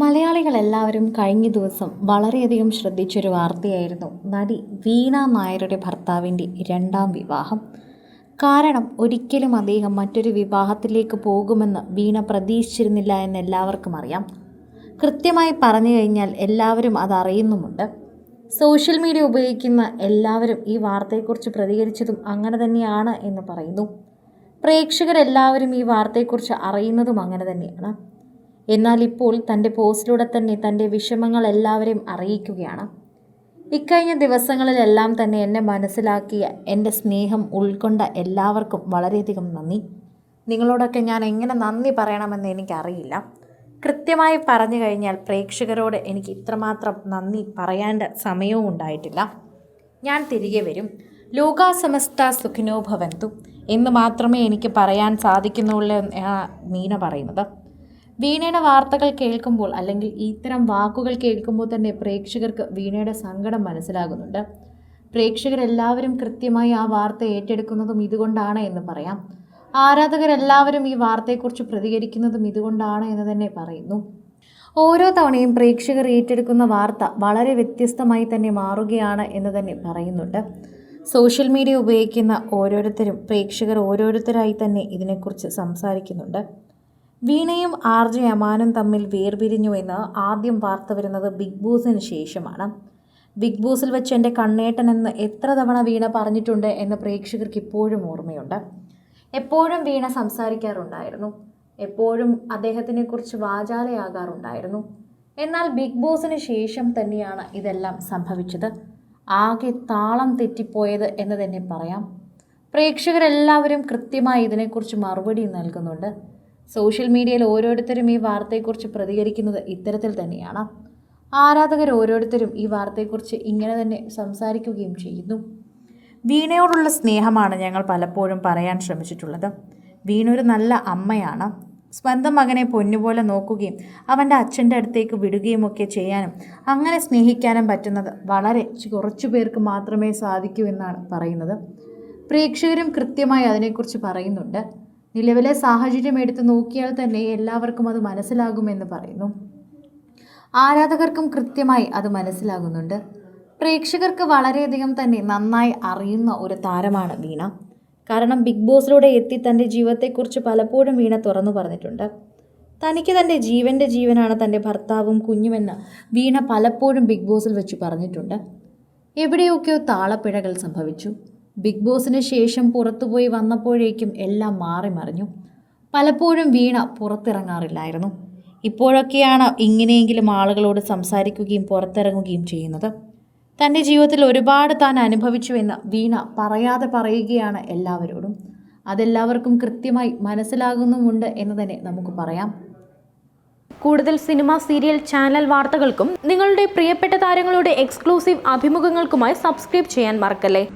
മലയാളികളെല്ലാവരും കഴിഞ്ഞ ദിവസം വളരെയധികം ശ്രദ്ധിച്ചൊരു വാർത്തയായിരുന്നു. നടി വീണ നായരുടെ ഭർത്താവിന്റെ രണ്ടാം വിവാഹം. കാരണം ഒരിക്കലും അദ്ദേഹം മറ്റൊരു വിവാഹത്തിലേക്ക് പോകുമെന്ന് വീണ പ്രതീക്ഷിച്ചിരുന്നില്ല എന്ന് എല്ലാവർക്കും അറിയാം. കൃത്യമായി പറഞ്ഞു കഴിഞ്ഞാൽ എല്ലാവരും അതറിയുന്നുമുണ്ട്. സോഷ്യൽ മീഡിയ ഉപയോഗിക്കുന്ന എല്ലാവരും ഈ വാർത്തയെക്കുറിച്ച് പ്രതികരിച്ചതും അങ്ങനെ തന്നെയാണ് എന്ന് പറയുന്നു. പ്രേക്ഷകരെല്ലാവരും ഈ വാർത്തയെക്കുറിച്ച് അറിയുന്നതും അങ്ങനെ തന്നെയാണ്. എന്നാൽ ഇപ്പോൾ തന്റെ പോസ്റ്റിലൂടെ തന്നെ തന്റെ വിഷമങ്ങൾ എല്ലാവരെയും അറിയിക്കുകയാണ്. ഇക്കഴിഞ്ഞ ദിവസങ്ങളിലെല്ലാം തന്നെ എന്നെ മനസ്സിലാക്കിയ എന്റെ സ്നേഹം ഉൾക്കൊണ്ട എല്ലാവർക്കും വളരെയധികം നന്ദി. നിങ്ങളോടൊക്കെ ഞാൻ എങ്ങനെ നന്ദി പറയണമെന്ന് എനിക്കറിയില്ല. കൃത്യമായി പറഞ്ഞു കഴിഞ്ഞാൽ പ്രേക്ഷകരോട് എനിക്ക് ഇത്രമാത്രം നന്ദി പറയേണ്ട സമയവും ഉണ്ടായിട്ടില്ല. ഞാൻ തിരികെ വരും. ലോകാസമസ്ത സുഖിനോ ഭവന്തു. എന്ന് മാത്രമേ എനിക്ക് പറയാൻ സാധിക്കുന്നുള്ളൂ എന്നാണ് മീന പറയുന്നത്. വീണയുടെ വാർത്തകൾ കേൾക്കുമ്പോൾ അല്ലെങ്കിൽ ഇത്തരം വാക്കുകൾ കേൾക്കുമ്പോൾ തന്നെ പ്രേക്ഷകർക്ക് വീണയുടെ സങ്കടം മനസ്സിലാകുന്നുണ്ട്. പ്രേക്ഷകരെല്ലാവരും കൃത്യമായി ആ വാർത്ത ഏറ്റെടുക്കുന്നതും ഇതുകൊണ്ടാണ് എന്ന് പറയാം. ആരാധകരെല്ലാവരും ഈ വാർത്തയെക്കുറിച്ച് പ്രതികരിക്കുന്നതും ഇതുകൊണ്ടാണ് എന്ന് തന്നെ പറയുന്നു. ഓരോ തവണയും പ്രേക്ഷകർ ഏറ്റെടുക്കുന്ന വാർത്ത വളരെ വ്യത്യസ്തമായി തന്നെ മാറുകയാണ് എന്ന് തന്നെ പറയുന്നുണ്ട്. സോഷ്യൽ മീഡിയ ഉപയോഗിക്കുന്ന ഓരോരുത്തരും പ്രേക്ഷകർ ഓരോരുത്തരായി തന്നെ ഇതിനെക്കുറിച്ച് സംസാരിക്കുന്നുണ്ട്. വീണയും ആർ ജെ അമാനും തമ്മിൽ വേർപിരിഞ്ഞു എന്ന് ആദ്യം വാർത്ത വരുന്നത് ബിഗ് ബോസിന് ശേഷമാണ്. ബിഗ് ബോസിൽ വെച്ച് എന്റെ കണ്ണേട്ടൻ എന്ന് എത്ര തവണ വീണ പറഞ്ഞിട്ടുണ്ട് എന്ന് പ്രേക്ഷകർക്ക് ഇപ്പോഴും ഓർമ്മയുണ്ട്. എപ്പോഴും വീണ സംസാരിക്കാറുണ്ടായിരുന്നു. എപ്പോഴും അദ്ദേഹത്തിനെക്കുറിച്ച് വാചാലയാകാറുണ്ടായിരുന്നു. എന്നാൽ ബിഗ് ബോസിന് ശേഷം തന്നെയാണ് ഇതെല്ലാം സംഭവിച്ചത്. ആകെ താളം തെറ്റിപ്പോയത് എന്ന് തന്നെ പറയാം. പ്രേക്ഷകരെല്ലാവരും കൃത്യമായി ഇതിനെക്കുറിച്ച് മറുപടി നൽകുന്നുണ്ട്. സോഷ്യൽ മീഡിയയിൽ ഓരോരുത്തരും ഈ വാർത്തയെക്കുറിച്ച് പ്രതികരിക്കുന്നത് ഇത്തരത്തിൽ തന്നെയാണ്. ആരാധകർ ഓരോരുത്തരും ഈ വാർത്തയെക്കുറിച്ച് ഇങ്ങനെ തന്നെ സംസാരിക്കുകയും ചെയ്യുന്നു. വീണയോടുള്ള സ്നേഹമാണ് ഞങ്ങൾ പലപ്പോഴും പറയാൻ ശ്രമിച്ചിട്ടുള്ളത്. വീണ ഒരു നല്ല അമ്മയാണ്. സ്വന്തം മകനെ പൊന്നുപോലെ നോക്കുകയും അവന്റെ അച്ഛന്റെ അടുത്തേക്ക് വിടുകയും ഒക്കെ ചെയ്യാനും അങ്ങനെ സ്നേഹിക്കാനും പറ്റുന്നത് വളരെ കുറച്ചു പേർക്ക് മാത്രമേ സാധിക്കൂ എന്നാണ് പറയുന്നത്. പ്രേക്ഷകരും കൃത്യമായി അതിനെക്കുറിച്ച് പറയുന്നുണ്ട്. നിലവിലെ സാഹചര്യം എടുത്തു നോക്കിയാൽ തന്നെ എല്ലാവർക്കും അത് മനസ്സിലാകുമെന്ന് പറയുന്നു. ആരാധകർക്കും കൃത്യമായി അത് മനസ്സിലാകുന്നുണ്ട്. പ്രേക്ഷകർക്ക് വളരെയധികം തന്നെ നന്നായി അറിയുന്ന ഒരു താരമാണ് വീണ. കാരണം ബിഗ് ബോസിലൂടെ എത്തി തന്റെ ജീവിതത്തെക്കുറിച്ച് പലപ്പോഴും വീണ തുറന്നു പറഞ്ഞിട്ടുണ്ട്. തനിക്ക് തന്റെ ജീവന്റെ ജീവനാണ് തന്റെ ഭർത്താവും കുഞ്ഞുമെന്ന് വീണ പലപ്പോഴും ബിഗ് ബോസിൽ വെച്ച് പറഞ്ഞിട്ടുണ്ട്. എവിടെയൊക്കെയോ താളപ്പിഴകൾ സംഭവിച്ചു. ബിഗ് ബോസിന് ശേഷം പുറത്തുപോയി വന്നപ്പോഴേക്കും എല്ലാം മാറി മറിഞ്ഞു. പലപ്പോഴും വീണ പുറത്തിറങ്ങാറില്ലായിരുന്നു. ഇപ്പോഴൊക്കെയാണ് ഇങ്ങനെയെങ്കിലും ആളുകളോട് സംസാരിക്കുകയും പുറത്തിറങ്ങുകയും ചെയ്യുന്നത്. തന്റെ ജീവിതത്തിൽ ഒരുപാട് താൻ അനുഭവിച്ചുവെന്ന് വീണ പറയാതെ പറയുകയാണ് എല്ലാവരോടും. അതെല്ലാവർക്കും കൃത്യമായി മനസ്സിലാകുന്നുമുണ്ട് എന്ന് തന്നെ നമുക്ക് പറയാം. കൂടുതൽ സിനിമ സീരിയൽ ചാനൽ വാർത്തകൾക്കും നിങ്ങളുടെ പ്രിയപ്പെട്ട താരങ്ങളുടെ എക്സ്ക്ലൂസീവ് അഭിമുഖങ്ങൾക്കുമായി സബ്സ്ക്രൈബ് ചെയ്യാൻ മറക്കല്ലേ?